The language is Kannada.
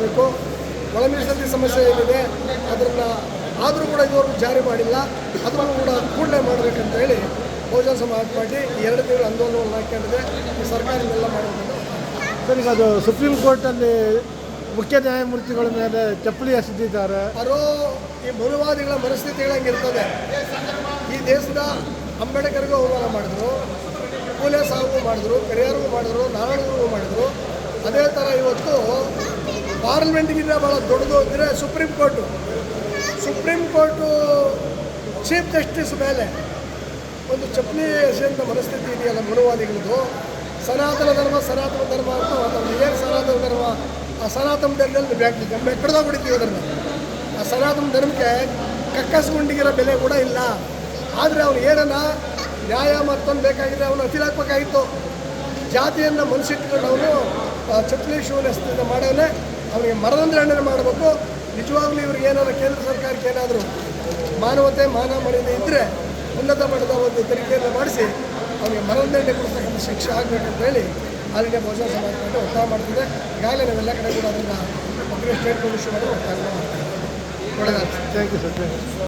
ಮಾಡಬೇಕು. ಒಳ ಮೀಸಲಾತಿ ಸಮಸ್ಯೆ ಏನಿದೆ ಅದನ್ನು ಆದರೂ ಕೂಡ ಇದುವರೆಗೂ ಜಾರಿ ಮಾಡಿಲ್ಲ. ಅದನ್ನು ಕೂಡ ಕೂಡಲೇ ಮಾಡಬೇಕಂತ ಹೇಳಿ ಬಹುಜನ ಸಮಾಜ ಪಾರ್ಟಿ ಎರಡು ತಿಂಗಳು ಆಂದೋಲನವನ್ನು ಹಾಕೊಂಡಿದೆ ಈ ಸರ್ಕಾರ ಇದೆಲ್ಲ ಸರಿ ಅದು ಸುಪ್ರೀಂ ಕೋರ್ಟಲ್ಲಿ ಮುಖ್ಯ ನ್ಯಾಯಮೂರ್ತಿಗಳ ಮೇಲೆ ಚಪ್ಪಲಿ ಎಸೆದಿದ್ದಾರೆ ಅವರು ಈ ಮನುವಾದಿಗಳ ಮನಸ್ಥಿತಿ ಹೇಳಂಗಿರ್ತದೆ ಈ ದೇಶದ ಅಂಬೇಡ್ಕರ್ಗೂ ಅವಮಾನ ಮಾಡಿದ್ರು ಕೂಲೆ ಸಾವು ಮಾಡಿದ್ರು ಪೆರಿಯಾರ್ಗೂ ಮಾಡಿದ್ರು ನಾರಾಯಣಗೂ ಮಾಡಿದ್ರು. ಅದೇ ಥರ ಇವತ್ತು ಪಾರ್ಲಿಮೆಂಟ್ಗಿಂತ ಭಾಳ ದೊಡ್ಡದು ಅಂದರೆ supreme court. Supreme court chief justice ಮೇಲೆ ಒಂದು ಚಪ್ಪಲಿ ಎಸೆಯುವಂಥ ಮನಸ್ಥಿತಿ ಇದೆಯಲ್ಲ ಮನುವಾದಿಗಳದ್ದು. ಸನಾತನ ಧರ್ಮ ಸನಾತನ ಧರ್ಮ ಅಂತ ಒಂದು ಏನು ಸನಾತನ ಧರ್ಮ, ಆ ಸನಾತನ ಧರ್ಮದಲ್ಲಿ ಬ್ಯಾಂಕ್ ನಮ್ಮ ಎಕ್ಕಡ್ದಾಗ ಬಿಡ್ತೀವಿ ಅದನ್ನು ಆ ಸನಾತನ ಧರ್ಮಕ್ಕೆ ಕಕ್ಕಸ್ ಗುಂಡಿಗಿರೋ ಬೆಲೆ ಕೂಡ ಇಲ್ಲ. ಆದರೆ ಅವನು ಏನನ್ನ ನ್ಯಾಯ ಮತ್ತೊಂದು ಬೇಕಾಗಿದ್ರೆ ಅವನು ಅತಿರಾಕ್ಬೇಕಾಗಿತ್ತು ಜಾತಿಯನ್ನು ಮನಸ್ಸಿಟ್ಕೊಂಡು ಅವನು ಚಪ್ಪಲಿ ಶೂನ್ ಎಸ್ತಿದ್ದ ಮಾಡವನೇ ಮರದಂದ್ರೆ ಮರಣದಂಡನೆ ಮಾಡಬೇಕು. ನಿಜವಾಗ್ಲೂ ಇವ್ರಿಗೆ ಏನಾದರೂ ಕೇಂದ್ರ ಸರ್ಕಾರಕ್ಕೆ ಏನಾದರೂ ಮಾನವತೆ, ಮಾನ ಮರ್ಯಾದೆ ಇದ್ದರೆ ಉನ್ನತ ಮಟ್ಟದ ಒಂದು ತನಿಖೆಯನ್ನು ಮಾಡಿಸಿ ಅವರಿಗೆ ಮರಣದಂಡನೆ ಕೊಡ್ತಕ್ಕಂಥ ಶಿಕ್ಷೆ ಆಗಬೇಕಂತ ಹೇಳಿ ಆಲ್ ಇಂಡಿಯಾ ಬಹುಜನ ಸಮಾಜ ಪಾರ್ಟಿ ಒತ್ತಾಯ ಮಾಡ್ತಿದೆ. ಈಗಾಗಲೇ ನಾವೆಲ್ಲ ಕಡೆ ಕೂಡ ಅದನ್ನು ಸ್ಟೇಟ್ ಕಮಿಷನ್ ಒತ್ತಾಯ ಒಳ್ಳೆಯದಾಗ್ತದೆ ಥ್ಯಾಂಕ್ ಯು ಸರ್